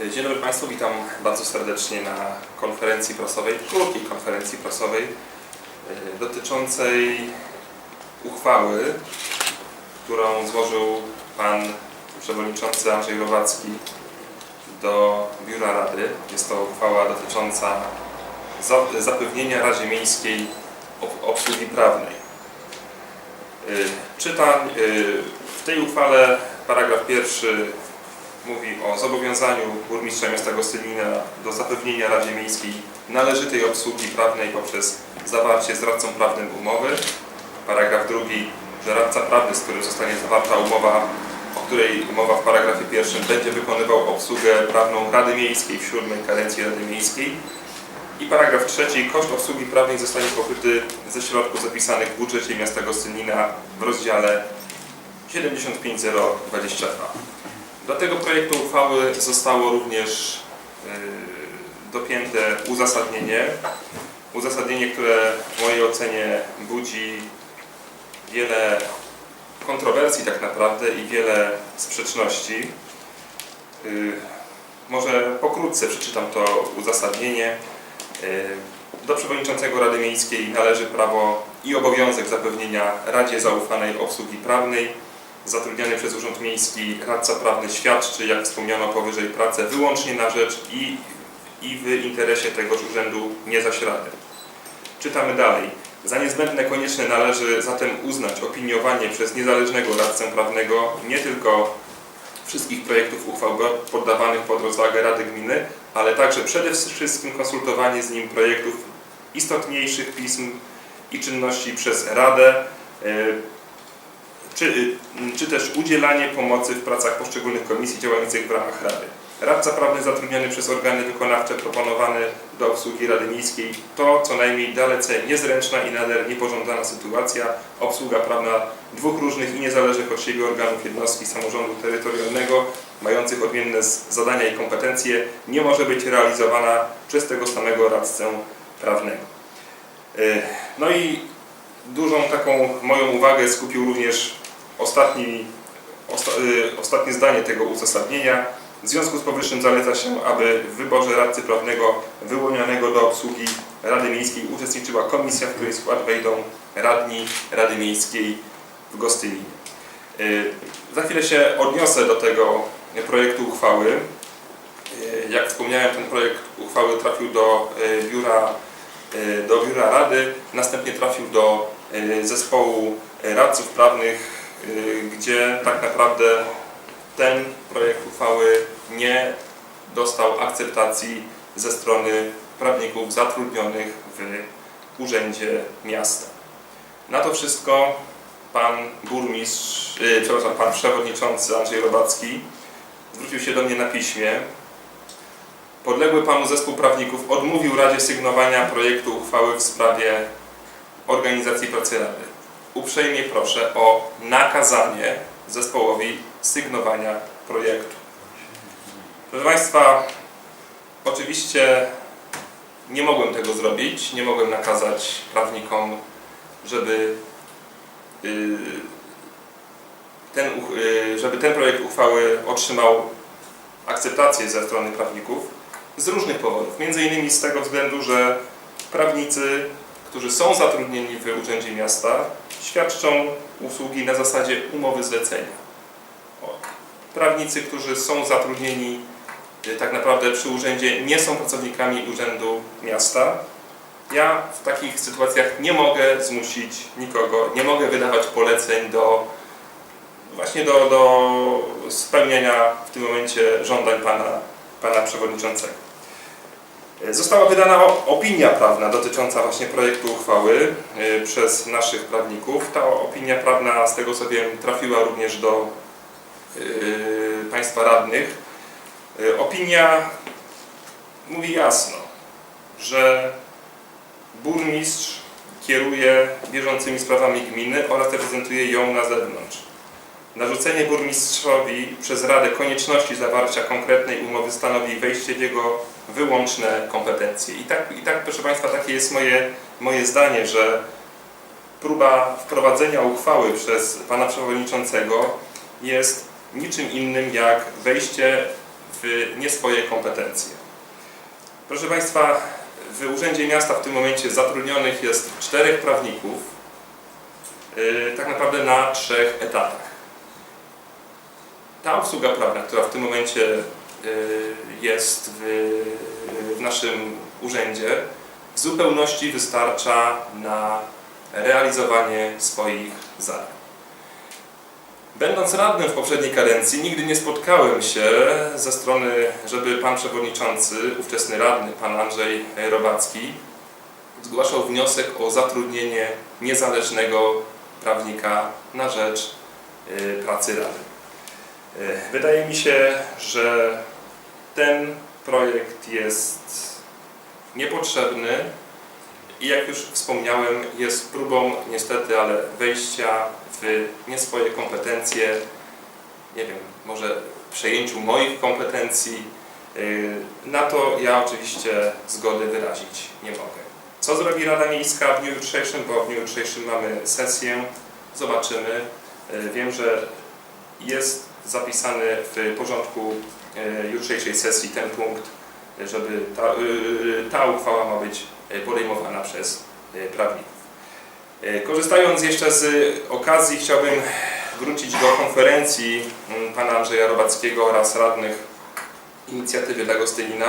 Dzień dobry Państwu, witam bardzo serdecznie na konferencji prasowej, krótkiej konferencji prasowej e, dotyczącej uchwały, którą złożył Pan Przewodniczący Andrzej Rowacki do Biura Rady. Jest to uchwała dotycząca za- zapewnienia Radzie Miejskiej ob- obsługi prawnej. E, Czytam e, w tej uchwale paragraf pierwszy mówi o zobowiązaniu burmistrza miasta Gostynina do zapewnienia Radzie Miejskiej należytej obsługi prawnej poprzez zawarcie z radcą prawnym umowy. Paragraf drugi, że radca prawny, z którym zostanie zawarta umowa, o której mowa w paragrafie pierwszym, będzie wykonywał obsługę prawną Rady Miejskiej w siódmej kadencji Rady Miejskiej. I paragraf trzeci, koszt obsługi prawnej zostanie pokryty ze środków zapisanych w budżecie miasta Gostynina w rozdziale 75022. Do tego projektu uchwały zostało również yy, dopięte uzasadnienie. Uzasadnienie, które w mojej ocenie budzi wiele kontrowersji tak naprawdę i wiele sprzeczności. Yy, Może pokrótce przeczytam to uzasadnienie. Yy, Do przewodniczącego Rady Miejskiej należy prawo i obowiązek zapewnienia Radzie Zaufanej obsługi prawnej zatrudniany przez Urząd Miejski radca prawny świadczy, jak wspomniano powyżej, pracę wyłącznie na rzecz i, i w interesie tegoż urzędu nie zaś rady. Czytamy dalej. Za niezbędne konieczne należy zatem uznać opiniowanie przez niezależnego radcę prawnego nie tylko wszystkich projektów uchwał poddawanych pod rozwagę Rady Gminy, ale także przede wszystkim konsultowanie z nim projektów istotniejszych pism i czynności przez Radę, y, czy, czy też udzielanie pomocy w pracach poszczególnych komisji działających w ramach Rady. Radca prawny zatrudniony przez organy wykonawcze proponowany do obsługi Rady Miejskiej to co najmniej dalece niezręczna i nader niepożądana sytuacja. Obsługa prawna dwóch różnych i niezależnych od siebie organów jednostki samorządu terytorialnego mających odmienne zadania i kompetencje nie może być realizowana przez tego samego radcę prawnego. Y, No i dużą taką moją uwagę skupił również ostatni, osta, y, ostatnie zdanie tego uzasadnienia. W związku z powyższym zaleca się, aby w wyborze radcy prawnego wyłonionego do obsługi Rady Miejskiej uczestniczyła komisja, w której skład wejdą radni Rady Miejskiej w Gostyninie. Y, Za chwilę się odniosę do tego projektu uchwały. Y, Jak wspomniałem, ten projekt uchwały trafił do biura do biura Rady, następnie trafił do zespołu radców prawnych, gdzie tak naprawdę ten projekt uchwały nie dostał akceptacji ze strony prawników zatrudnionych w Urzędzie Miasta. Na to wszystko pan burmistrz, y, przepraszam, pan przewodniczący Andrzej Robacki zwrócił się do mnie na piśmie Podległy panu zespół prawników odmówił Radzie sygnowania projektu uchwały w sprawie organizacji pracy Rady. Uprzejmie proszę o nakazanie zespołowi sygnowania projektu. Proszę Państwa, oczywiście nie mogłem tego zrobić, nie mogłem nakazać prawnikom, żeby yy, ten, yy, żeby ten projekt uchwały otrzymał akceptację ze strony prawników z różnych powodów. Między innymi z tego względu, że prawnicy, którzy są zatrudnieni w Urzędzie Miasta, świadczą usługi na zasadzie umowy zlecenia. Prawnicy, którzy są zatrudnieni y, tak naprawdę przy urzędzie, nie są pracownikami Urzędu Miasta. Ja w takich sytuacjach nie mogę zmusić nikogo, nie mogę wydawać poleceń do właśnie do, do spełnienia w tym momencie żądań pana, pana przewodniczącego. E, Została wydana opinia prawna dotycząca właśnie projektu uchwały e, przez naszych prawników. Ta opinia prawna, z tego co wiem, trafiła również do e, państwa radnych. Opinia mówi jasno, że burmistrz kieruje bieżącymi sprawami gminy oraz reprezentuje ją na zewnątrz. Narzucenie burmistrzowi przez Radę konieczności zawarcia konkretnej umowy stanowi wejście w jego wyłączne kompetencje. I tak, i tak proszę Państwa, takie jest moje, moje zdanie, że próba wprowadzenia uchwały przez Pana Przewodniczącego jest niczym innym jak wejście w nie swoje kompetencje. Proszę Państwa, w Urzędzie Miasta w tym momencie zatrudnionych jest czterech prawników, yy, tak naprawdę na trzech etatach. Ta obsługa prawna, która w tym momencie jest w, w naszym urzędzie, w zupełności wystarcza na realizowanie swoich zadań. Będąc radnym w poprzedniej kadencji, nigdy nie spotkałem się ze strony, żeby pan przewodniczący, ówczesny radny, pan Andrzej Robacki, zgłaszał wniosek o zatrudnienie niezależnego prawnika na rzecz y, pracy rady. Y, Wydaje mi się, że ten projekt jest niepotrzebny i jak już wspomniałem, jest próbą niestety, ale wejścia w nie swoje kompetencje, nie wiem, może przejęciu moich kompetencji. Yy, Na to ja oczywiście zgody wyrazić nie mogę. Co zrobi Rada Miejska w dniu jutrzejszym, bo w dniu jutrzejszym mamy sesję, zobaczymy. Yy, Wiem, że jest zapisany w porządku jutrzejszej sesji ten punkt, żeby ta, yy, ta uchwała ma być podejmowana przez prawników. Korzystając jeszcze z okazji, chciałbym wrócić do konferencji mm, pana Andrzeja Robackiego oraz radnych inicjatywy dla Gostynina,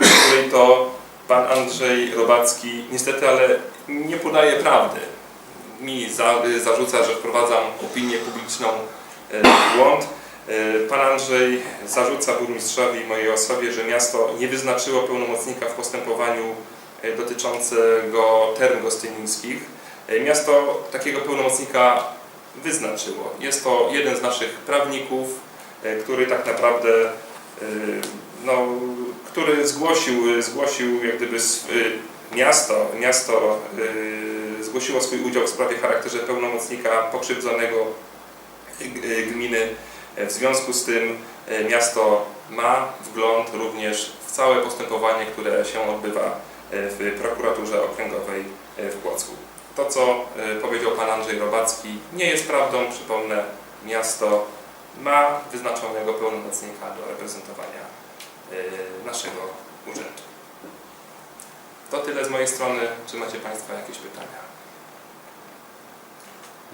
w której to pan Andrzej Robacki niestety, ale nie podaje prawdy. Mi za, zarzuca, że wprowadzam opinię publiczną e, w błąd. E, Pan Andrzej zarzuca burmistrzowi i mojej osobie, że miasto nie wyznaczyło pełnomocnika w postępowaniu e, dotyczącego term gostynińskich. E, Miasto takiego pełnomocnika wyznaczyło. Jest to jeden z naszych prawników, który tak naprawdę no, który zgłosił, zgłosił jak gdyby miasto, miasto zgłosiło swój udział w sprawie charakterze pełnomocnika pokrzywdzonego gminy. W związku z tym e, miasto ma wgląd również w całe postępowanie, które się odbywa e, w prokuraturze okręgowej e, w Płocku. To, co powiedział pan Andrzej Robacki, nie jest prawdą. Przypomnę, miasto ma wyznaczonego pełnomocnika do reprezentowania naszego urzędu. To tyle z mojej strony. Czy macie Państwo jakieś pytania?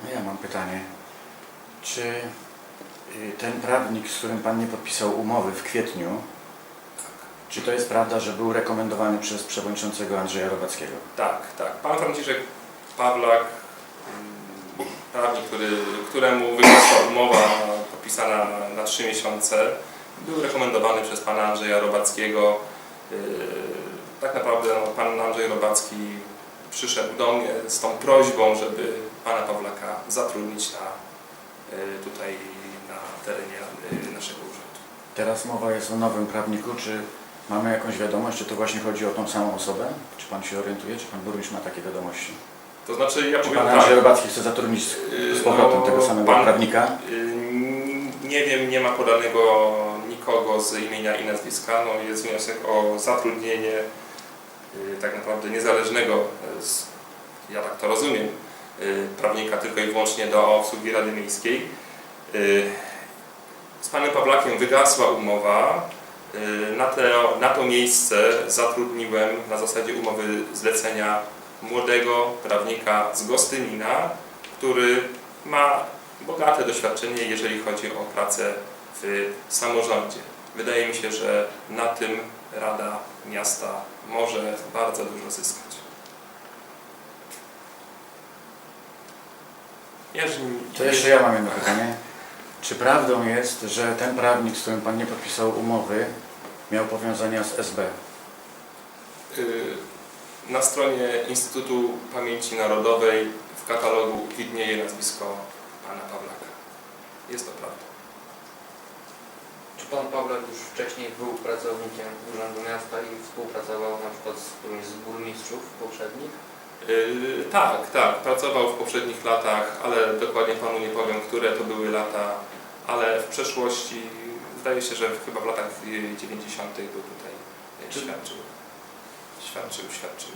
No ja mam pytanie. Czy ten prawnik, z którym Pan nie podpisał umowy w kwietniu, czy to jest prawda, że był rekomendowany przez przewodniczącego Andrzeja Robackiego? Tak, tak. Pan Franciszek Pawlak, prawnik, który, któremu wygasła umowa podpisana na, 3 miesiące, był rekomendowany przez pana Andrzeja Robackiego. Yy, Tak naprawdę no, pan Andrzej Robacki przyszedł do mnie z tą prośbą, żeby pana Pawlaka zatrudnić na, yy, tutaj terenie yy, naszego urzędu. Teraz mowa jest o nowym prawniku. Czy mamy jakąś wiadomość, czy to właśnie chodzi o tą samą osobę? Czy Pan się orientuje? Czy Pan burmistrz ma takie wiadomości? To znaczy, ja Czy powiem Pan tak, Andrzej Robacki chce zatrudnić z, z powrotem No, tego samego pan- prawnika? Y, Nie wiem, nie ma podanego nikogo z imienia i nazwiska. No, jest wniosek o zatrudnienie y, tak naprawdę niezależnego, y, ja tak to rozumiem, y, prawnika tylko i wyłącznie do obsługi Rady Miejskiej. Z panem Pawlakiem wygasła umowa. Y, Na, te, na to miejsce zatrudniłem na zasadzie umowy zlecenia młodego prawnika z Gostynina, który ma bogate doświadczenie, jeżeli chodzi o pracę w samorządzie. Wydaje mi się, że na tym Rada Miasta może bardzo dużo zyskać. Jeżeli, To jeszcze ja mam jedno pytanie. Czy prawdą jest, że ten prawnik, z którym Pan nie podpisał umowy, miał powiązania z SB? Y, Na stronie Instytutu Pamięci Narodowej w katalogu widnieje nazwisko pana Pawlaka. Jest to prawda. Czy pan Pawlak już wcześniej był pracownikiem Urzędu Miasta i współpracował na przykład z którymś z burmistrzów poprzednich? Yy, tak, tak. Pracował w poprzednich latach, ale dokładnie panu nie powiem, które to były lata, ale w przeszłości, zdaje się, że chyba w latach yy, 90. był tutaj, Czy- świadczył, świadczył, świadczył